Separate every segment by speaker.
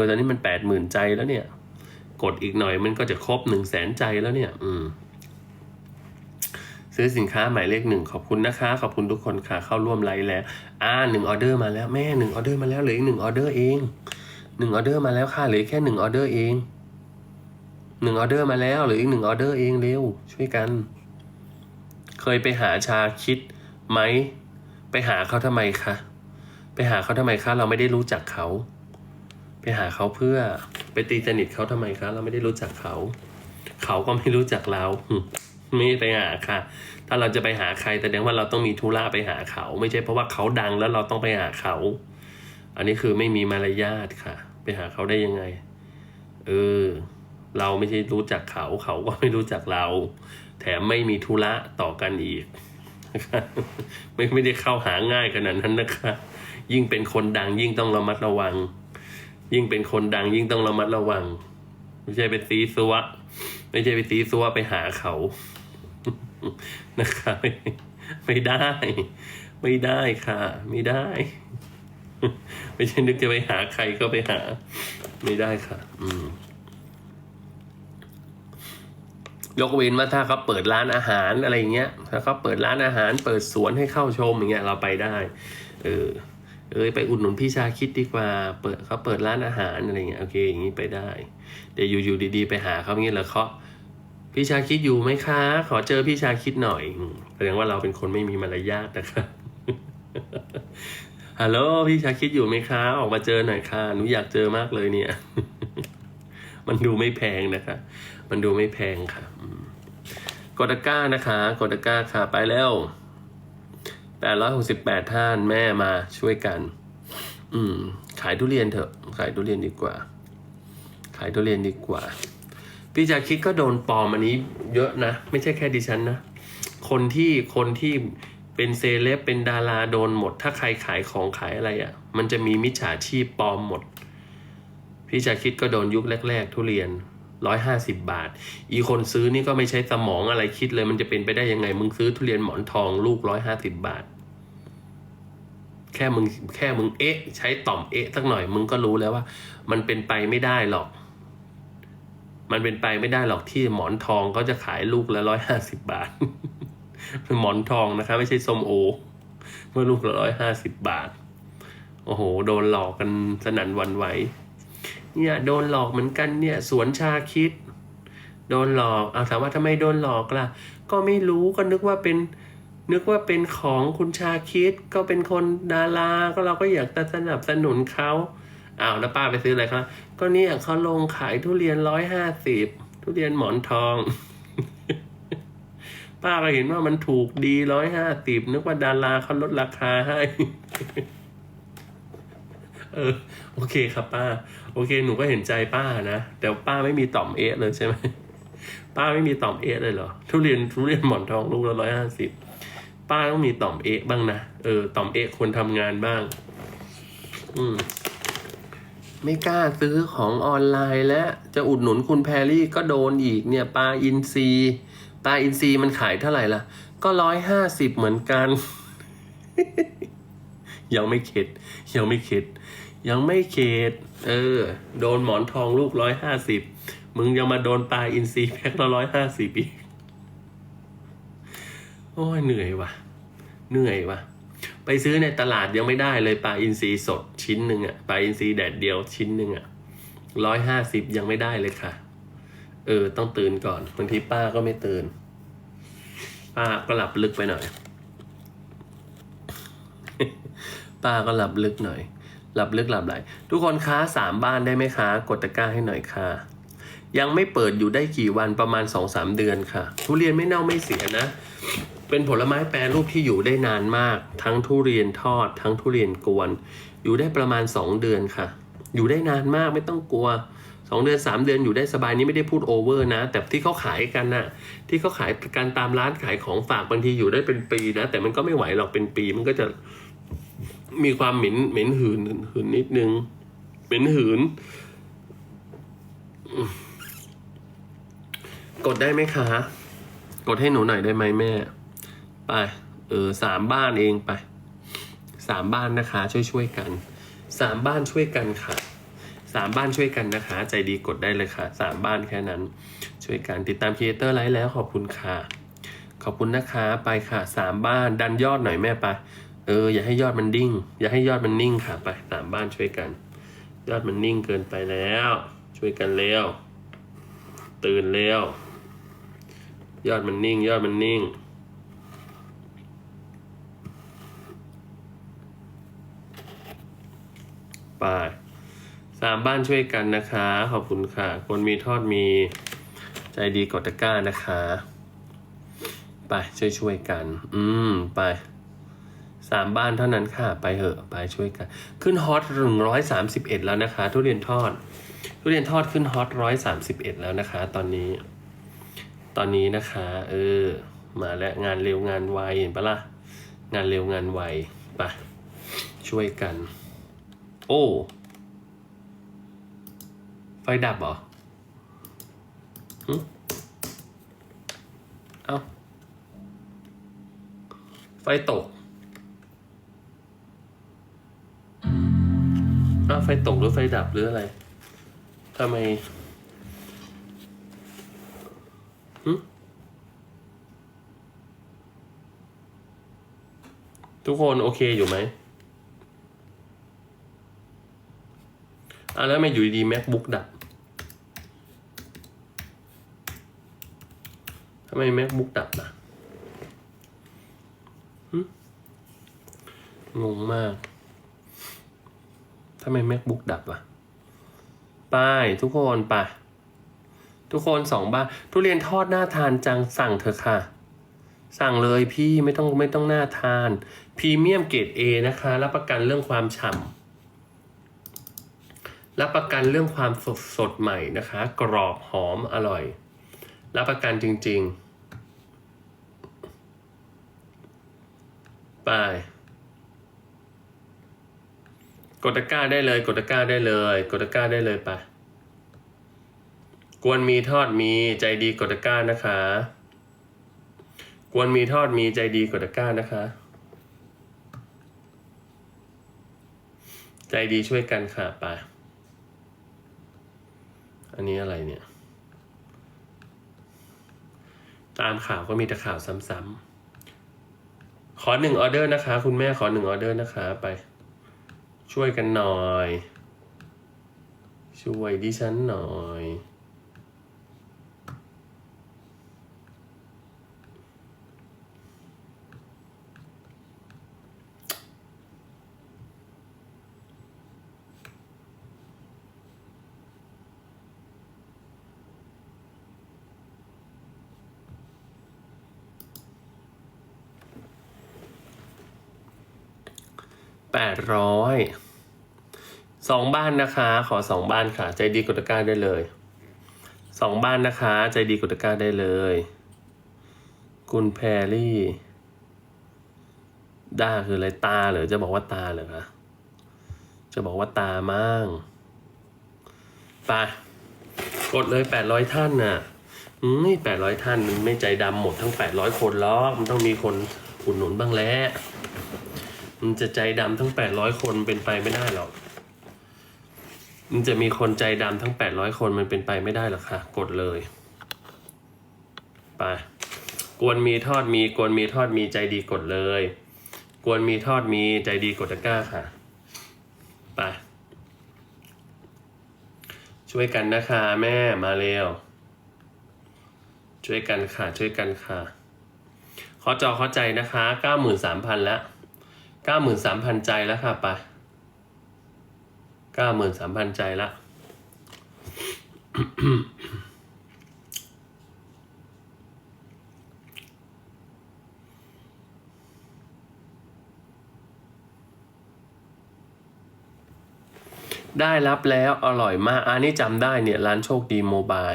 Speaker 1: อตอนนี้มันแปดหมื่นใจแล้วเนี่ย กดอีกหน่อยมันก็จะครบหนึ่งแสนใจแล้วเนี่ย อืม ซื้อสินค้าหมายเลขหนึ่งขอบคุณนะคะ ขอบคุณทุกคนค่ะ เข้าร่วมไลฟ์แล้ว อ่าหนึ่งออเดอร์มาแล้วแม่หนึ่งออเดอร์มาแล้วเหลืออีกหนึ่งออเดอร์เองหนึ่งออเดอร์มาแล้วค่ะเหลือแค่หนึ่งออเดอร์เองหนึ่งออเดอร์มาแล้วเหลืออีกหนึ่งออเดอร์เองเร็วช่วยกัน เคยไปหาชาคิดไหม ไปหาเขาทำไมคะ ไปหาเขาทำไมคะ เราไม่ได้รู้จักเขา ไปหาเขาเพื่อไปตีสนิทเขาทำไมคะ เราไม่ได้รู้จักเขา เขาก็ไม่รู้จักเราไม่ไปหาค่ะ ถ้าเราจะไปหาใครแสดงว่าเราต้องมีธุระไปหาเขา ไม่ใช่เพราะว่าเขาดังแล้วเราต้องไปหาเขา อันนี้คือไม่มีมารยาทค่ะ ไปหาเขาได้ยังไง เออ เราไม่ใช่รู้จักเขา เขาก็ไม่รู้จักเรา แถมไม่มีธุระต่อกันอีกนะคะไม่ไม่ได้เข้าหาง่ายขนาดนั้นนะคะ ยิ่งเป็นคนดังยิ่งต้องระมัดระวัง ยิ่งเป็นคนดังยิ่งต้องระมัดระวัง ไม่ใช่ไปซีซัวไม่ใช่ไปซีซัวไปหาเขานะคะไม่ไม่ได้ ไม่ได้ค่ะ ไม่ได้ ไม่ใช่นึกจะไปหาใครก็ไปหา ไม่ได้ค่ะ อืมยกเว้นว่าถ้าเขาเปิดร้านอาหารอะไรอย่างเงี้ยถ้าเขาเปิดร้านอาหาร เปิดสวนให้เข้าชมอย่างเงี้ยเราไปได้ เออ เอ้ยไปอุดหนุนพี่ชาคิดดีกว่า เปิดเขาเปิดร้านอาหารอะไรเงี้ยโอเคอย่างนี้ไปได้ เดี๋ยวอยู่ๆดีๆ ไปหาเขาเงี้ยแล้วเขาะพี่ชาคิดอยู่ไหมคะ ขอเจอพี่ชาคิดหน่อยแสดงว่าเราเป็นคนไม่มีมารยาทนะครับฮัลโหลพี่ชาคิดอยู่ไหมคะออกมาเจอหน่อยค่ะหนูอยากเจอมากเลยเนี่ย มันดูไม่แพงนะคะ มันดูไม่แพงค่ะอืมกดก้านะคะกดก้าค่ะไปแล้ว แปดร้อยหกสิบแปดท่านแม่มาช่วยกัน อืม ขายทุเรียนเถอะ ขายทุเรียนดีกว่า ขายทุเรียนดีกว่า พี่จาคิดก็โดนปลอมอันนี้ เยอะนะ ไม่ใช่แค่ดิฉันนะ คนที่คนที่เป็นเซเลบเป็นดาราโดนหมด ถ้าใครขายของขายอะไรอะ่ะ มันจะมีมิจฉาชีพปลอมหมด พี่ชาคิดก็โดนยุคแรก ๆ ทุเรียนร้อยห้าสิบบาท อีคนซื้อนี่ก็ไม่ใช้สมองอะไรคิดเลย มันจะเป็นไปได้ยังไง มึงซื้อทุเรียนหมอนทองลูกร้อยห้าสิบบาท แค่มึงแค่มึงเอ๊ะ ใช้ต่อมเอ๊ะสักหน่อย มึงก็รู้แล้วว่า มันเป็นไปไม่ได้หรอก มันเป็นไปไม่ได้หรอกที่หมอนทองเขาจะขายลูกละร้อยห้าสิบบาทเป็นหมอนทองนะคะ ไม่ใช่ส้มโอเมื่อลูกละร้อยห้าสิบบาท โอ้โห โดนหลอกกันสนั่นวันไหว เนี่ยโดนหลอกเหมือนกันเนี่ย สวนชาคิด โดนหลอกเอาถามว่าทำไมโดนหลอกล่ะ ก็ไม่รู้ก็นึกว่าเป็น นึกว่าเป็นของคุณชาคิดก็เป็นคนดาราก็เราก็อยากจะสนับสนุนเขาอ้าวแล้วป้าไปซื้ออะไรครับ ก็เนี่ยเขาลงขายทุเรียนร้อยห้าสิบทุเรียนหมอนทอง ป้าก็เห็นว่ามันถูกดีร้อยห้าสิบนึกว่าดาราเขาลดราคาให้ เออ โอเคครับป้า โอเค หนูก็เห็นใจป้านะ แต่ป้าไม่มีต่อมเอะเลยใช่ไหมป้าไม่มีต่อมเอะเลยเหรอ ทุเรียนทุเรียนหมอนทองลูกละร้อยห้าสิบ ป้าต้องมีต่อมเอะบ้างนะ เออ ต่อมเอะควรทำงานบ้าง อืม ไม่กล้าซื้อของออนไลน์และ จะอุดหนุนคุณแพรรี่ก็โดนอีกเนี่ย ปลาอินซีปลาอินซีมันขายเท่าไหร่ล่ะ ก็ร้อยห้าสิบเหมือนกัน ยังไม่เข็ด ยังไม่เข็ด ยังไม่เข็ด เออ โดนหมอนทองลูกร้อยห้าสิบมึงยังมาโดนปลาอินซีแพ็คละร้อยห้าสิบอีก โอ้ยเหนื่อยว่ะ เหนื่อยว่ะ ไปซื้อในตลาดยังไม่ได้เลยปลาอินทรีสดชิ้นหนึ่งอะปลาอินทรีแดดเดียวชิ้นหนึ่งอะร้อยห้าสิบยังไม่ได้เลยค่ะ เออ ต้องตื่นก่อนบางทีป้าก็ไม่ตื่น ป้าก็หลับลึกไปหน่อย ป้าก็หลับลึกหน่อย หลับลึกหลับไหลทุกคนค้าสามบ้านได้ไหมคะกดตะกร้าให้หน่อยค่ะยังไม่เปิดอยู่ได้กี่วันประมาณสองสามเดือนค่ะ ทุเรียนไม่เน่าไม่เสียนะ เป็นผลไม้แปรรูปที่อยู่ได้นานมาก ทั้งทุเรียนทอด ทั้งทุเรียนกวน อยู่ได้ประมาณ 2 เดือนค่ะ อยู่ได้นานมากไม่ต้องกลัว 2 เดือน 3 เดือนอยู่ได้สบายนี่ไม่ได้พูดโอเวอร์นะ แต่ที่เขาขายกันน่ะที่เขาขายกันตามร้านขายของฝากบางทีอยู่ได้เป็นปีนะ แต่มันก็ไม่ไหวหรอกเป็นปีมันก็จะมีความเหม็นเหม็นหืนหืนนิดนึงเหม็นหืน กดได้ไหมคะ กดให้หนูหน่อยได้ไหมแม่ ไปเออสามบ้านเองไปสามบ้านนะคะช่วยช่วยกันสามบ้านช่วยกันค่ะสามบ้านช่วยกันนะคะ ใจดีกดได้เลยค่ะสามบ้านแค่นั้น ช่วยกันติดตามครีเอเตอร์ไลฟ์แล้วขอบคุณค่ะ ขอบคุณนะคะไปค่ะสามบ้านดันยอดหน่อยแม่ไปเอออย่าให้ยอดมันดิ้ง อย่าให้ยอดมันนิ่งค่ะไปสามบ้านช่วยกัน ยอดมันนิ่งเกินไปแล้ว ช่วยกันเร็วตื่นเร็วยอดมันนิ่ง ยอดมันนิ่ง ไปสามบ้านช่วยกันนะคะ ขอบคุณค่ะ คนมีทอดมีใจดีกดตะกร้านะคะ ไปช่วยช่วยๆกัน อืมไปสามบ้านเท่านั้นค่ะ ไปเหอะไปช่วยกัน ขึ้นฮอตหนึ่งร้อยสามสิบเอ็ดแล้วนะคะ ทุเรียนทอด ทุเรียนทอดขึ้นฮอตร้อยสามสิบเอ็ดแล้วนะคะ ตอนนี้ ตอนนี้นะคะ เออ มาแล้วงานเร็วงานไวเห็นปะล่ะ งานเร็วงานไวไปช่วยกัน โอ้ ไฟดับเหรอหึเอาไฟตกอ้าไฟตกหรือไฟดับหรืออะไรทำไมหึทุกคนโอเคอยู่ไหม อะแล้วไมาอยู่ดี MacBook ดับทำไม MacBook ดับล่ะงงมากทำไม MacBook ดับอะไปทุกคนไปทุกคนสองบ้าทุเรียนทอดหน่าทานจังสั่งเถอะค่ะ สั่งเลยพี่ไม่ต้องไม่ต้องหน่าทานพรีเมียมเกรด A นะคะ รับประกันเรื่องความฉ่ำ รับประกันเรื่องความสดสดใหม่นะคะ กรอบหอมอร่อย รับประกันจริง ๆ ไป กดตะกร้าได้เลย กดตะกร้าได้เลย กดตะกร้าได้เลยไปกวนมีทอดมีใจดีกดตะกร้านะคะ กวนมีทอดมีใจดีกดตะกร้านะคะ ใจดีช่วยกันค่ะไป อันนี้อะไรเนี่ย ตามข่าวก็มีแต่ข่าวซ้ำๆ ขอหนึ่งออเดอร์นะคะ คุณแม่ขอหนึ่งออเดอร์นะคะไป ช่วยกันหน่อย ช่วยดิฉันหน่อย แปดร้อยสองบ้านนะคะ ขอสองบ้านค่ะ ใจดีกดตะกร้าได้เลยสองบ้านนะคะ ใจดีกดตะกร้าได้เลย คุณแพรรี่ด้าคืออะไรตาเหรอจะบอกว่าตาเหรอคะจะบอกว่าตามั่งไปกดเลยแปดร้อยท่านน่ะอืมแปดร้อยท่านมันไม่ใจดำหมดทั้งแปดร้อยคนหรอกมันต้องมีคนอุดหนุนบ้างแหล้ว มันจะใจดำทั้งแปดร้อยคนเป็นไปไม่ได้หรอก มันจะมีคนใจดำทั้งแปดร้อยคนมันเป็นไปไม่ได้หรอกค่ะ กดเลย ไป กวนมีทอดมี กวนมีทอดมีใจดีกดเลย กวนมีทอดมีใจดีกดตะกร้าค่ะ ไป ช่วยกันนะคะแม่มาเร็ว ช่วยกันค่ะ ช่วยกันค่ะขอจอเข้าใจนะคะเก้าหมื่นสามพันแล้ว เก้าหมื่นสามพันใจแล้วค่ะไปเก้าหมื่นสามพันใจละได้รับแล้วอร่อยมากอันนี้จำได้เนี่ยร้านโชคดีโมบาย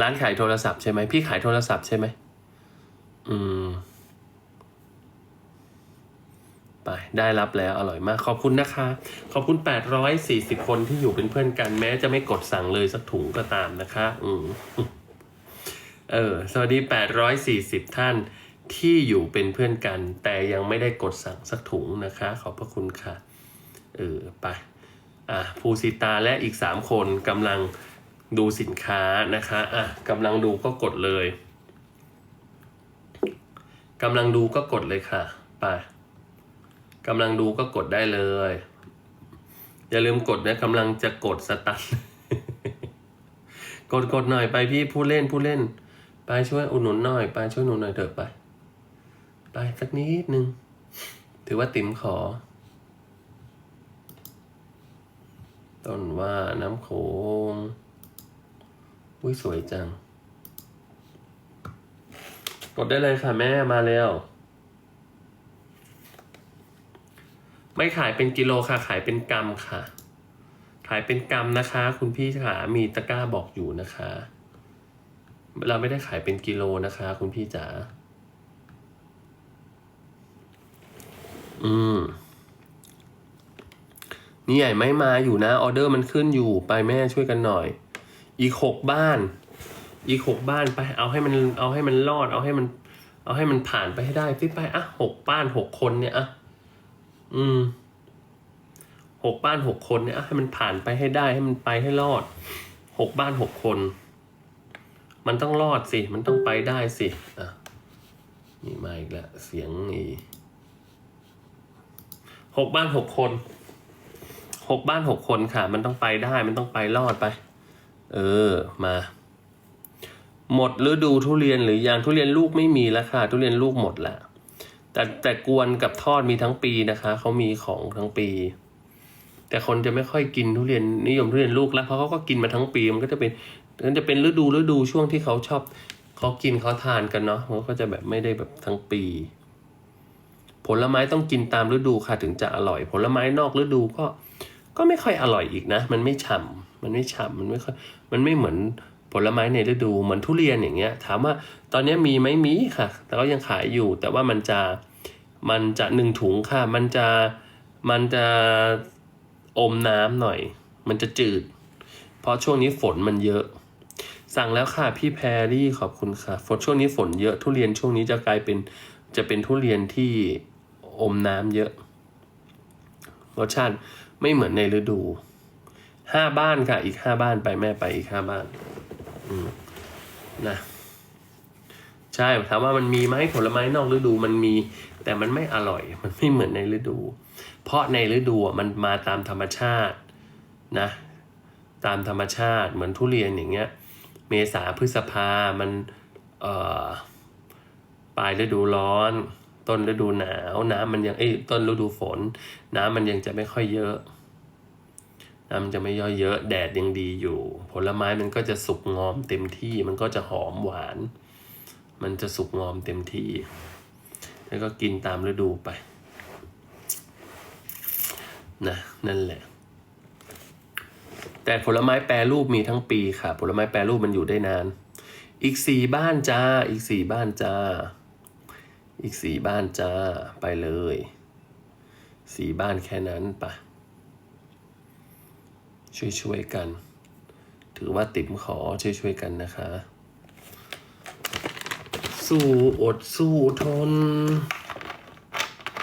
Speaker 1: ร้านขายโทรศัพท์ใช่ไหมพี่ขายโทรศัพท์ใช่ไหมอืม ไปได้รับแล้วอร่อยมากขอบคุณนะคะ ขอบคุณ 840 คนที่อยู่เป็นเพื่อนกันแม้จะไม่กดสั่งเลยสักถุงก็ตามนะคะ อืมเออ สวัสดี 840 ท่านที่อยู่เป็นเพื่อนกัน แต่ยังไม่ได้กดสั่งสักถุงนะคะ ขอบพระคุณค่ะ เออ ไปอะภูสิตาและอีกสามคนกำลังดูสินค้านะคะอะกำลังดูก็กดเลยกำลังดูก็กดเลยค่ะ ไป กำลังดูก็กดได้เลย อย่าลืมกดนะกำลังจะกดสตันกดกดหน่อยไปพี่ผู้เล่นผู้เล่น ไปช่วยอุดหนุนหน่อยไปช่วยหนุนหน่อยเถอะไป ไปสักนิดนึง ถือว่าติ๋มขอ ต้นว่าน้ำโขงอุ้ยสวยจัง กดได้เลยค่ะแม่มาเร็ว ไม่ขายเป็นกิโลค่ะ ขายเป็นกรัมค่ะ ขายเป็นกรัมนะคะ คุณพี่ขามีตะกร้าบอกอยู่นะคะ เราไม่ได้ขายเป็นกิโลนะคะ คุณพี่จ๋าอืมนี่ใหญ่ไม่มาอยู่นะออเดอร์มันขึ้นอยู่ไปแม่ช่วยกันหน่อย อีกหกบ้าน อีกหกบ้านไป เอาให้มันเอาให้มันรอด เอาให้มัน เอาให้มันผ่านไปให้ได้พี่ไปอะหกบ้านหกคนเนี่ยอะ อืมหกบ้านหกคนเนี่ยให้มันผ่านไปให้ได้ให้มันไปให้รอดหกบ้านหกคน มันต้องรอดสิ มันต้องไปได้สิอะนี่มาอีกแล้วเสียงนี่หกบ้านหกคนหกบ้านหกคนค่ะ มันต้องไปได้ มันต้องไปรอดไป เออมา หมดฤดูทุเรียนหรือยังทุเรียนลูกไม่มีแล้วค่ะ ทุเรียนลูกหมดและ แต่แต่กวนกับทอดมีทั้งปีนะคะเขามีของทั้งปี แต่คนจะไม่ค่อยกินทุเรียนนิยมทุเรียนลูกแล้วเพราะเขาก็กินมาทั้งปีมันก็จะเป็นมันจะเป็นฤดูฤดูช่วงที่เขาชอบเขากินเขาทานกันเนาะมันก็จะแบบไม่ได้แบบทั้งปี ผลไม้ต้องกินตามฤดูค่ะถึงจะอร่อย ผลไม้นอกฤดูก็ก็ไม่ค่อยอร่อยอีกนะ มันไม่ฉ่ำมันไม่ฉ่ำมันไม่ค่อยมันไม่เหมือน ผลไม้ในฤดูเหมือนทุเรียนอย่างเงี้ยถามว่าตอนนี้มีไหมมีค่ะ แต่ก็ยังขายอยู่ แต่ว่ามันจะมันจะหนึ่งถุงค่ะ มันจะมันจะอมน้ำหน่อย มันจะจืด เพราะช่วงนี้ฝนมันเยอะ สั่งแล้วค่ะพี่แพรรี่ขอบคุณค่ะฝนช่วงนี้ฝนเยอะทุเรียนช่วงนี้จะกลายเป็นจะเป็นทุเรียนที่อมน้ำเยอะรสชาติไม่เหมือนในฤดูห้าบ้านค่ะ อีกห้าบ้านไปแม่ไปอีกห้าบ้าน นะใช่ถามว่ามันมีไหมผลไม้นอกฤดูมันมี แต่มันไม่อร่อย มันไม่เหมือนในฤดู เพราะในฤดูมันมาตามธรรมชาตินะ ตามธรรมชาติเหมือนทุเรียนอย่างเงี้ย เมษาพฤษภามันเอ่อปลายฤดูร้อน ต้นฤดูหนาว น้ำมันยังเอ้ยต้นฤดูฝน น้ำมันยังจะไม่ค่อยเยอะ น้ำมันจะไม่ย่อยเยอะแดดยังดีอยู่ ผลไม้มันก็จะสุกงอมเต็มที่มันก็จะหอมหวาน มันจะสุกงอมเต็มที่ แล้วก็กินตามฤดูไปนะนั่นแหละ แต่ผลไม้แปรรูปมีทั้งปีค่ะ ผลไม้แปรรูปมันอยู่ได้นาน อีกสี่บ้านจ้า อีกสี่บ้านจ้า อีกสี่บ้านจ้าไปเลยสี่บ้านแค่นั้นไปะ ช่วยช่วยๆกัน ถือว่าติ๋มขอช่วยช่วยๆกันนะคะ สู้อดสู้ทน